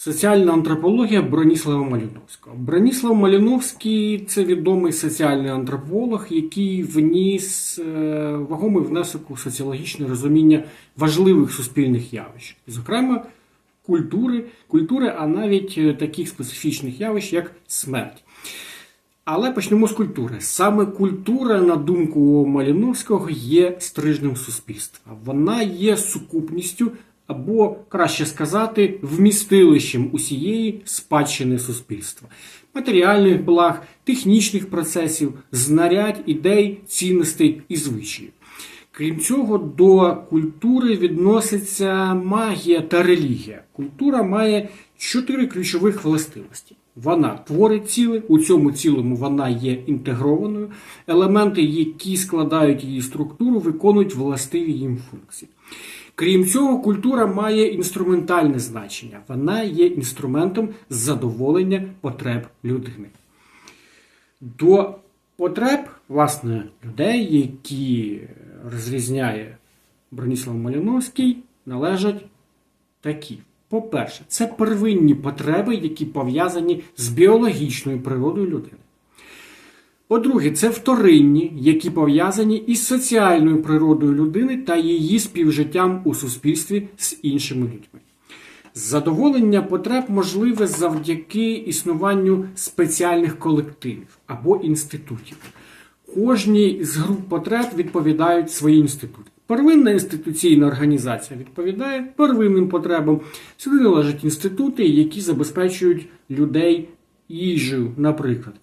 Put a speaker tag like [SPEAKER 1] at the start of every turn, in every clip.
[SPEAKER 1] Соціальна антропологія Броніслава Маліновського. Броніслав Маліновський це відомий соціальний антрополог, який вніс е, вагомий внесок у соціологічне розуміння важливих суспільних явищ, зокрема культури, культури, а навіть е, таких специфічних явищ, як смерть. Але почнемо з культури. Саме культура, на думку Маліновського, є стрижнем суспільства. Вона є сукупністю, або краще сказати, вмістилищем усієї спадщини суспільства, матеріальних благ, технічних процесів, знарядь, ідей, цінностей і звичаїв. Крім цього, до культури відноситься магія та релігія. Культура має чотири ключових властивості. Вона творить ціле, у цьому цілому вона є інтегрованою. Елементи, які складають її структуру, виконують властиві їм функції. Крім цього, культура має інструментальне значення. Вона є інструментом задоволення потреб людини. До потреб, власне, людей, які розрізняє Броніслав Маліновський, належать такі. По-перше, це первинні потреби, які пов'язані з біологічною природою людини. По-друге, це вторинні, які пов'язані із соціальною природою людини та її співжиттям у суспільстві з іншими людьми. Задоволення потреб можливе завдяки існуванню спеціальних колективів або інститутів. Кожній з груп потреб відповідають свої інститути. Первинна інституційна організація відповідає первинним потребам. Сюди належать інститути, які забезпечують людей їжею, наприклад.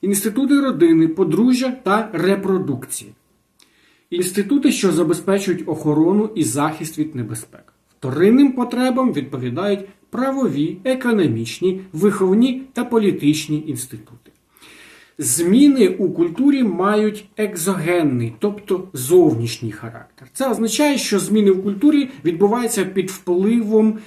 [SPEAKER 1] Інститути родини, подружжя та репродукції. Інститути, що забезпечують охорону і захист від небезпек. Вторинним потребам відповідають правові, економічні, виховні та політичні інститути. Зміни у культурі мають екзогенний, тобто зовнішній характер. Це означає, що зміни в культурі відбуваються під впливом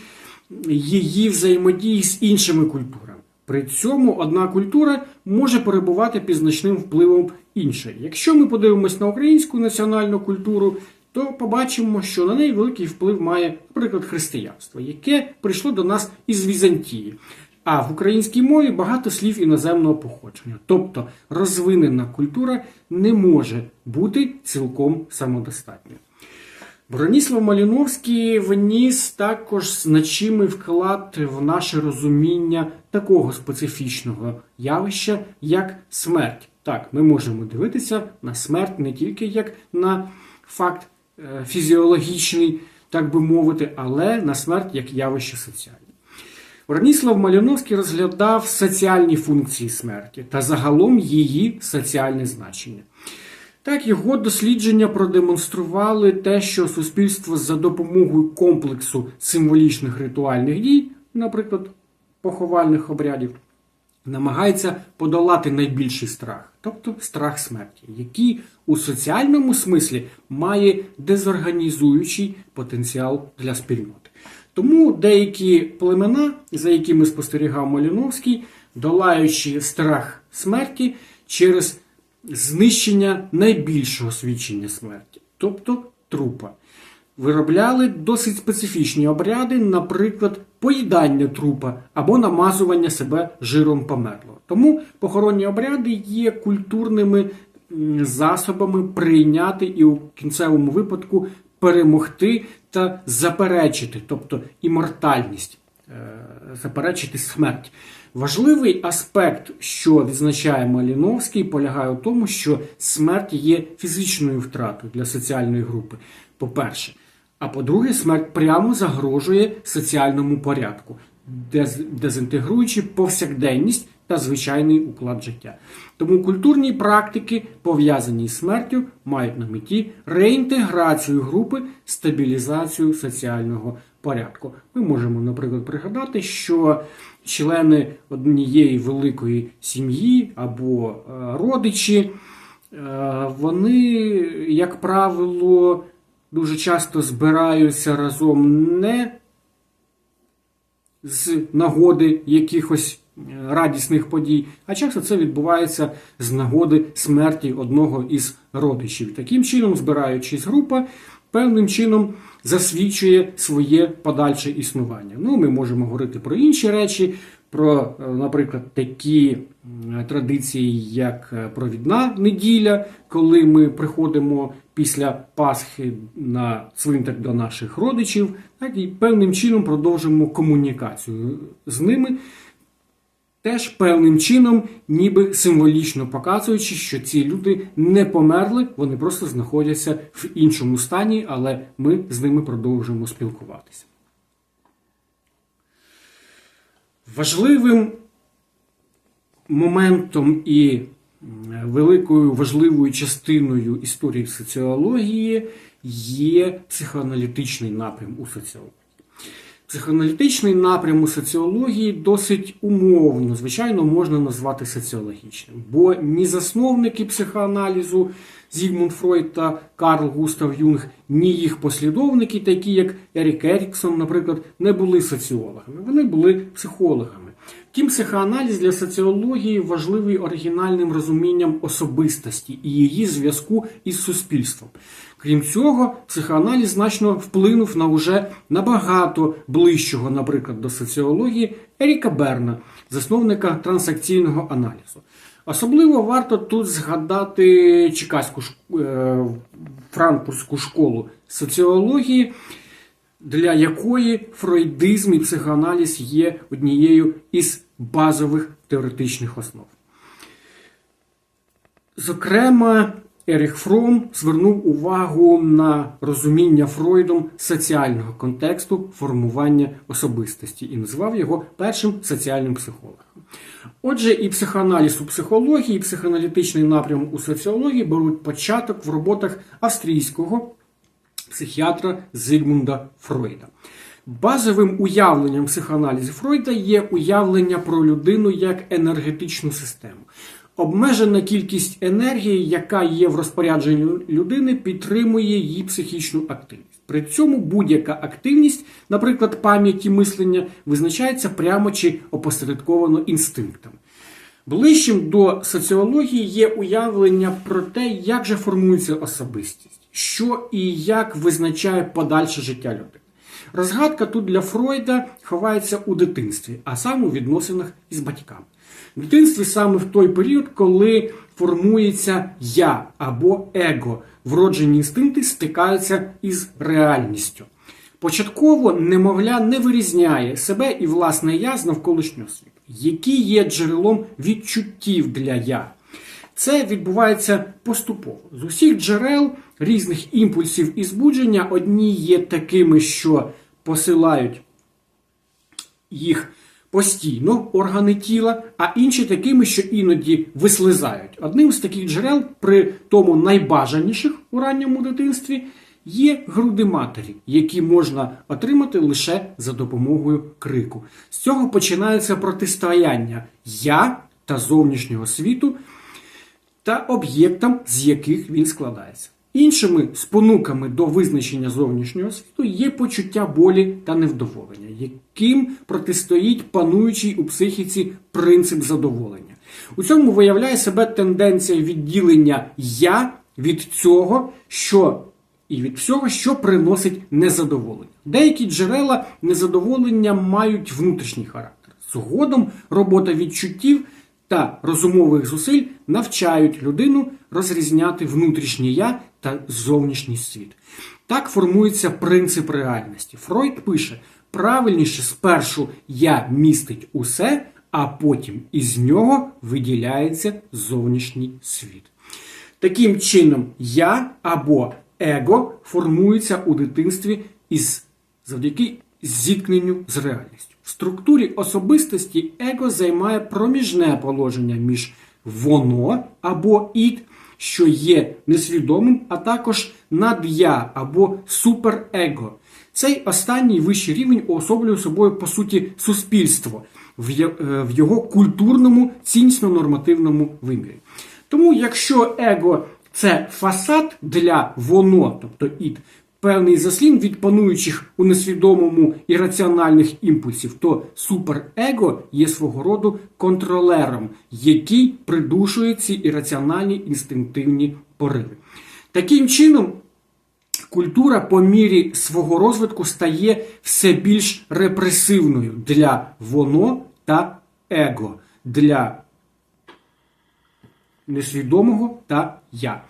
[SPEAKER 1] її взаємодії з іншими культурами. При цьому одна культура може перебувати під значним впливом іншої. Якщо ми подивимось на українську національну культуру, то побачимо, що на неї великий вплив має, наприклад, християнство, яке прийшло до нас із Візантії. А в українській мові багато слів іноземного походження. Тобто розвинена культура не може бути цілком самодостатньою. Броніслав Маліновський вніс також значимий вклад в наше розуміння такого специфічного явища, як смерть. Так, ми можемо дивитися на смерть не тільки як на факт е, фізіологічний, так би мовити, але на смерть як явище соціальне. Броніслав Маліновський розглядав соціальні функції смерті та загалом її соціальне значення. Так, його дослідження продемонстрували те, що суспільство за допомогою комплексу символічних ритуальних дій, наприклад, поховальних обрядів, намагається подолати найбільший страх, тобто страх смерті, який у соціальному смислі має дезорганізуючий потенціал для спільноти. Тому деякі племена, за якими спостерігав Маліновський, долаючи страх смерті через знищення найбільшого свідчення смерті, тобто трупа. Виробляли досить специфічні обряди, наприклад, поїдання трупа або намазування себе жиром померлого. Тому похоронні обряди є культурними засобами прийняти і у кінцевому випадку перемогти та заперечити, тобто імортальність, заперечити смерть. Важливий аспект, що відзначає Маліновський, полягає у тому, що смерть є фізичною втратою для соціальної групи. По-перше, а по-друге, смерть прямо загрожує соціальному порядку, дезінтегруючи повсякденність та звичайний уклад життя. Тому культурні практики, пов'язані з смертю, мають на меті реінтеграцію групи, стабілізацію соціального порядку. Ми можемо, наприклад, пригадати, що члени однієї великої сім'ї або е, родичі, е, вони, як правило, дуже часто збираються разом не з нагоди якихось е, радісних подій, а часто це відбувається з нагоди смерті одного із родичів. Таким чином, збираючись група, певним чином засвідчує своє подальше існування. Ну, ми можемо говорити про інші речі, про, е, наприклад, такі традиції, як е, провідна неділя, коли ми приходимо після Пасхи на цвинтар до наших родичів, так і певним чином продовжимо комунікацію з ними. Теж певним чином, ніби символічно показуючи, що ці люди не померли, вони просто знаходяться в іншому стані, але ми з ними продовжуємо спілкуватися. Важливим моментом і великою важливою частиною історії соціології є психоаналітичний напрям у соціології. Психоаналітичний напрям у соціології досить умовно, звичайно, можна назвати соціологічним, бо ні засновники психоаналізу Зігмунд Фройд та Карл Густав Юнг, ні їх послідовники, такі як Ерік Еріксон, наприклад, не були соціологами, вони були психологами. Втім, психоаналіз для соціології важливий оригінальним розумінням особистості і її зв'язку із суспільством. Крім цього, психоаналіз значно вплинув на уже набагато ближчого, наприклад, до соціології Еріка Берна, засновника трансакційного аналізу. Особливо варто тут згадати Чикаську шк- е, франкфуртську школу соціології, для якої фройдизм і психоаналіз є однією із базових теоретичних основ. Зокрема, Еріх Фром звернув увагу на розуміння Фройдом соціального контексту формування особистості і назвав його першим соціальним психологом. Отже, і психоаналіз у психології, і психоаналітичний напрям у соціології беруть початок в роботах австрійського психіатра Зигмунда Фройда. Базовим уявленням психоаналізу Фройда є уявлення про людину як енергетичну систему. Обмежена кількість енергії, яка є в розпорядженні людини, підтримує її психічну активність. При цьому будь-яка активність, наприклад, пам'ять і мислення, визначається прямо чи опосередковано інстинктами. Ближчим до соціології є уявлення про те, як же формується особистість, що і як визначає подальше життя людини. Розгадка тут для Фройда ховається у дитинстві, а саме у відносинах із батьками. В дитинстві саме в той період, коли формується я або его, вроджені інстинкти стикаються із реальністю. Початково немовля не вирізняє себе і власне я з навколишнього світу, які є джерелом відчуттів для я. Це відбувається поступово. З усіх джерел різних імпульсів і збудження одні є такими, що посилають їх постійно органи тіла, а інші такими, що іноді вислизають. Одним з таких джерел, при тому найбажаніших у ранньому дитинстві, є груди матері, які можна отримати лише за допомогою крику. З цього починається протистояння я та зовнішнього світу та об'єктам, з яких він складається. Іншими спонуками до визначення зовнішнього світу є почуття болі та невдоволення, яким протистоїть пануючий у психіці принцип задоволення. У цьому виявляє себе тенденція відділення я від цього, що і від всього, що приносить незадоволення. Деякі джерела незадоволення мають внутрішній характер. Згодом робота відчуттів та розумових зусиль навчають людину розрізняти внутрішнє я та зовнішній світ. Так формується принцип реальності. Фройд пише: правильніше спершу я містить усе, а потім із нього виділяється зовнішній світ. Таким чином, я або его формується у дитинстві із завдяки зіткненню з реальністю. В структурі особистості его займає проміжне положення між воно або ід, що є несвідомим, а також над'я або суперего. Цей останній вищий рівень уособлює собою, по суті, суспільство в е, його культурному ціннісно-нормативному вимірі. Тому, якщо его це фасад для воно, тобто ід, певний заслін від пануючих у несвідомому і раціональних імпульсів, то суперего є свого роду контролером, який придушує ці ірраціональні інстинктивні пориви. Таким чином, культура по мірі свого розвитку стає все більш репресивною для воно та его, для несвідомого та я.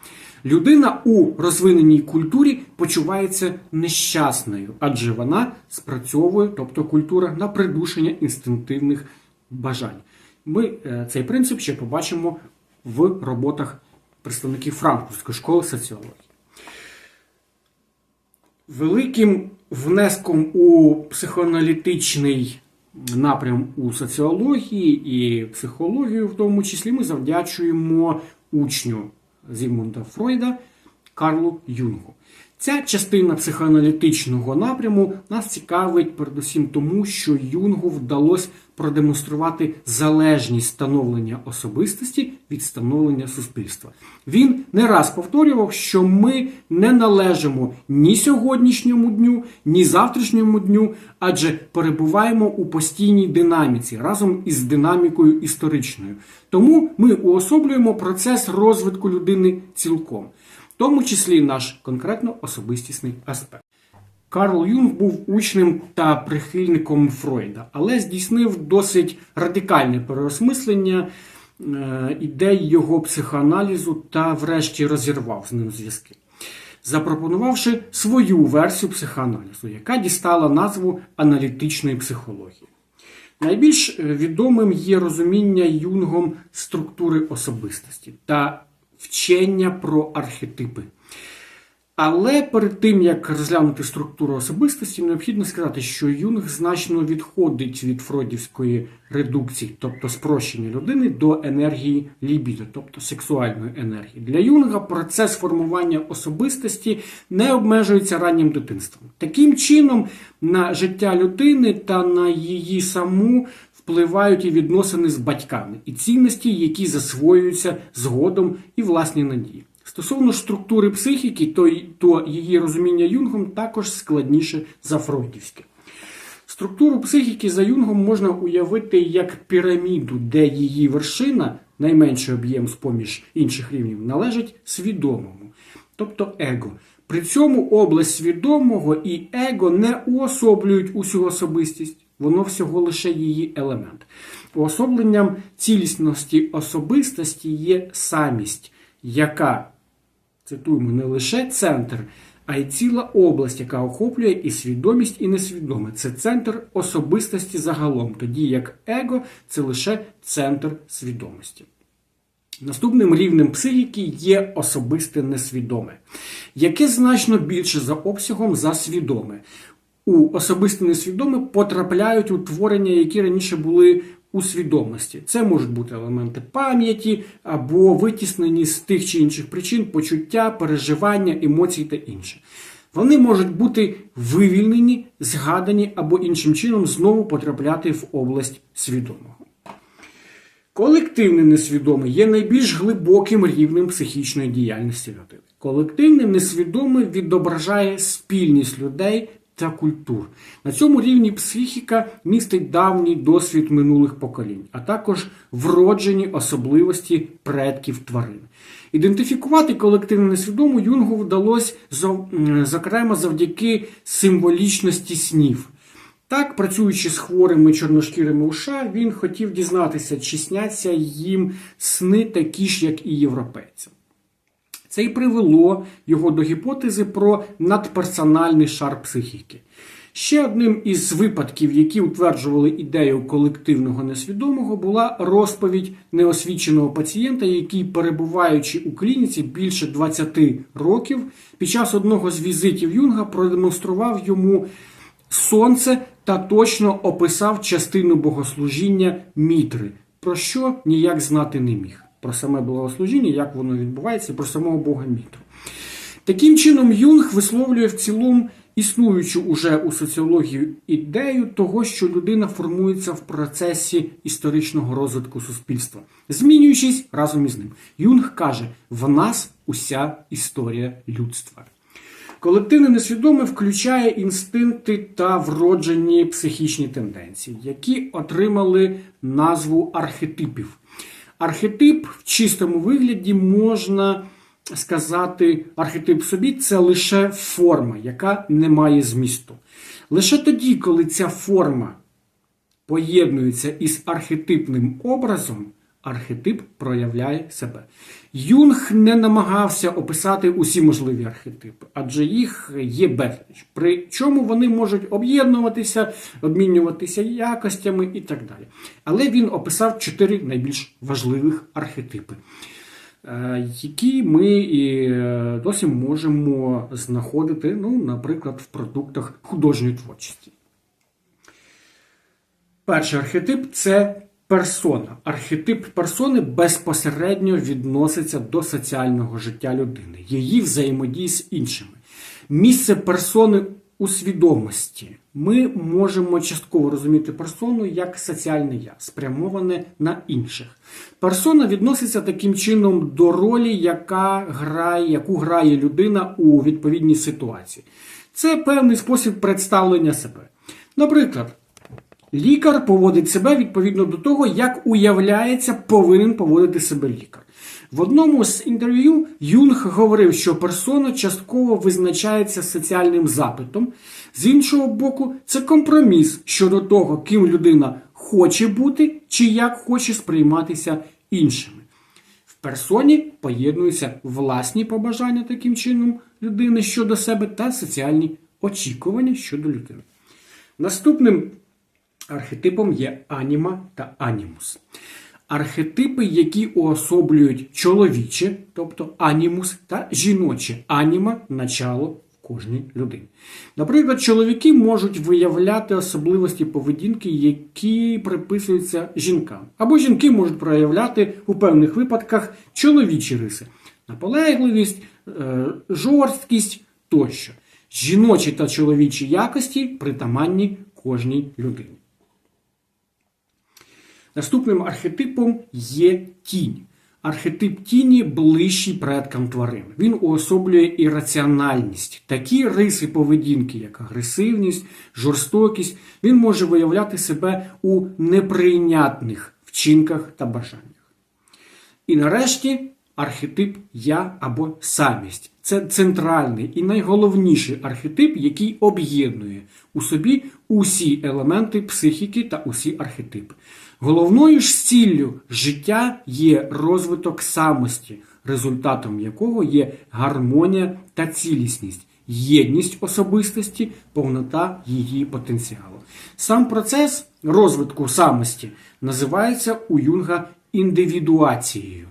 [SPEAKER 1] Людина у розвиненій культурі почувається нещасною, адже вона спрацьовує, тобто культура, на придушення інстинктивних бажань. Ми е, цей принцип ще побачимо в роботах представників Франкфуртської школи соціології. Великим внеском у психоаналітичний напрям у соціології і психологію, в тому числі, ми завдячуємо учню Зігмунда Фройда Карлу Юнгу. Ця частина психоаналітичного напряму нас цікавить передусім тому, що Юнгу вдалося продемонструвати залежність становлення особистості від становлення суспільства. Він не раз повторював, що ми не належимо ні сьогоднішньому дню, ні завтрашньому дню, адже перебуваємо у постійній динаміці разом із динамікою історичною. Тому ми уособлюємо процес розвитку людини цілком тому числі наш конкретно особистісний аспект. Карл Юнг був учнем та прихильником Фройда, але здійснив досить радикальне переосмислення е, ідей його психоаналізу та, врешті, розірвав з ним зв'язки, запропонувавши свою версію психоаналізу, яка дістала назву аналітичної психології. Найбільш відомим є розуміння Юнгом структури особистості та вчення про архетипи. Але перед тим, як розглянути структуру особистості, необхідно сказати, що Юнг значно відходить від фройдівської редукції, тобто спрощення людини до енергії лібідо, тобто сексуальної енергії. Для Юнга процес формування особистості не обмежується раннім дитинством. Таким чином, на життя людини та на її саму впливають і відносини з батьками, і цінності, які засвоюються згодом і власні надії. Стосовно структури психіки, то, то її розуміння Юнгом також складніше за фройдівське. Структуру психіки за Юнгом можна уявити як піраміду, де її вершина, найменший об'єм з поміж інших рівнів, належить свідомому, тобто его. При цьому область свідомого і его не уособлюють усю особистість, воно всього лише її елемент. Уособленням цілісності особистості є самість, яка, цитуємо, не лише центр, а й ціла область, яка охоплює і свідомість, і несвідоме. Це центр особистості загалом, тоді як его це лише центр свідомості. Наступним рівнем психіки є особисте несвідоме, яке значно більше за обсягом за свідоме. У особисте несвідоме потрапляють утворення, які раніше були у свідомості. Це можуть бути елементи пам'яті або витіснені з тих чи інших причин почуття, переживання, емоцій та інше. Вони можуть бути вивільнені, згадані або іншим чином знову потрапляти в область свідомого. Колективне несвідоме є найбільш глибоким рівнем психічної діяльності людини. Колективне несвідоме відображає спільність людей та культур. На цьому рівні психіка містить давній досвід минулих поколінь, а також вроджені особливості предків тварин. Ідентифікувати колективне несвідомо Юнгу вдалося зокрема завдяки символічності снів. Так, працюючи з хворими чорношкірими у США, він хотів дізнатися, чи сняться їм сни такі ж, як і європейцям. Це й привело його до гіпотези про надперсональний шар психіки. Ще одним із випадків, які утверджували ідею колективного несвідомого, була розповідь неосвіченого пацієнта, який, перебуваючи у клініці більше 20 років, під час одного з візитів Юнга продемонстрував йому сонце та точно описав частину богослужіння мітри, про що ніяк знати не міг. Про саме богослужіння, як воно відбувається, про самого Бога Мітру. Таким чином, Юнг висловлює в цілому існуючу уже у соціології ідею того, що людина формується в процесі історичного розвитку суспільства, змінюючись разом із ним. Юнг каже: в нас уся історія людства. Колективне несвідоме включає інстинкти та вроджені психічні тенденції, які отримали назву архетипів. Архетип в чистому вигляді можна сказати архетип собі це лише форма, яка не має змісту. Лише тоді, коли ця форма поєднується із архетипним образом, архетип проявляє себе. Юнг не намагався описати усі можливі архетипи, адже їх є безліч. Причому вони можуть об'єднуватися, обмінюватися якостями і так далі. Але він описав чотири найбільш важливих архетипи, е, які ми і е, досі можемо знаходити, ну, наприклад, в продуктах художньої творчості. Перший архетип це персона. Архетип персони безпосередньо відноситься до соціального життя людини, її взаємодії з іншими. Місце персони у свідомості. Ми можемо частково розуміти персону як соціальне я, спрямоване на інших. Персона відноситься таким чином до ролі, яка грає, яку грає людина у відповідній ситуації. Це певний спосіб представлення себе. Наприклад, Лікар поводить себе відповідно до того, як уявляється, повинен поводити себе лікар. В одному з інтерв'ю Юнг говорив, що персона частково визначається соціальним запитом. З іншого боку, це компроміс щодо того, ким людина хоче бути чи як хоче сприйматися іншими. В персоні поєднуються власні побажання таким чином людини щодо себе та соціальні очікування щодо людини. Наступним архетипом є аніма та анімус. Архетипи, які уособлюють чоловіче, тобто анімус, та жіноче аніма начало в кожній людині. Наприклад, чоловіки можуть виявляти особливості поведінки, які приписуються жінкам. Або жінки можуть проявляти у певних випадках чоловічі риси, наполегливість, е, жорсткість тощо. Жіночі та чоловічі якості притаманні кожній людині. Наступним архетипом є тінь. Архетип тіні ближчий предкам тварин. Він уособлює ірраціональність, такі риси поведінки, як агресивність, жорстокість. Він може виявляти себе у неприйнятних вчинках та бажаннях. І нарешті архетип я або самість. Це центральний і найголовніший архетип, який об'єднує у собі усі елементи психіки та усі архетипи. Головною ж ціллю життя є розвиток самості, результатом якого є гармонія та цілісність, єдність особистості, повнота її потенціалу. Сам процес розвитку самості називається у Юнга індивідуацією.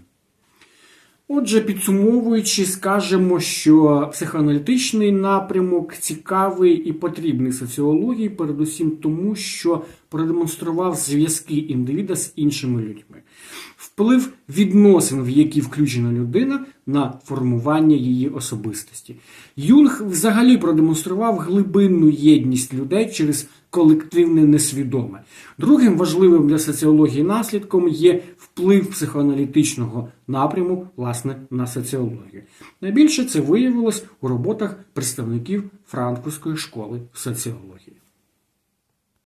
[SPEAKER 1] Отже, підсумовуючи, скажемо, що психоаналітичний напрямок цікавий і потрібний соціології, передусім тому, що продемонстрував зв'язки індивіда з іншими людьми, вплив відносин, в які включена людина на формування її особистості. Юнг взагалі продемонстрував глибинну єдність людей через колективне несвідоме. Другим важливим для соціології наслідком є вплив психоаналітичного напряму власне на соціологію. Найбільше це виявилось у роботах представників франкфуртської школи соціології.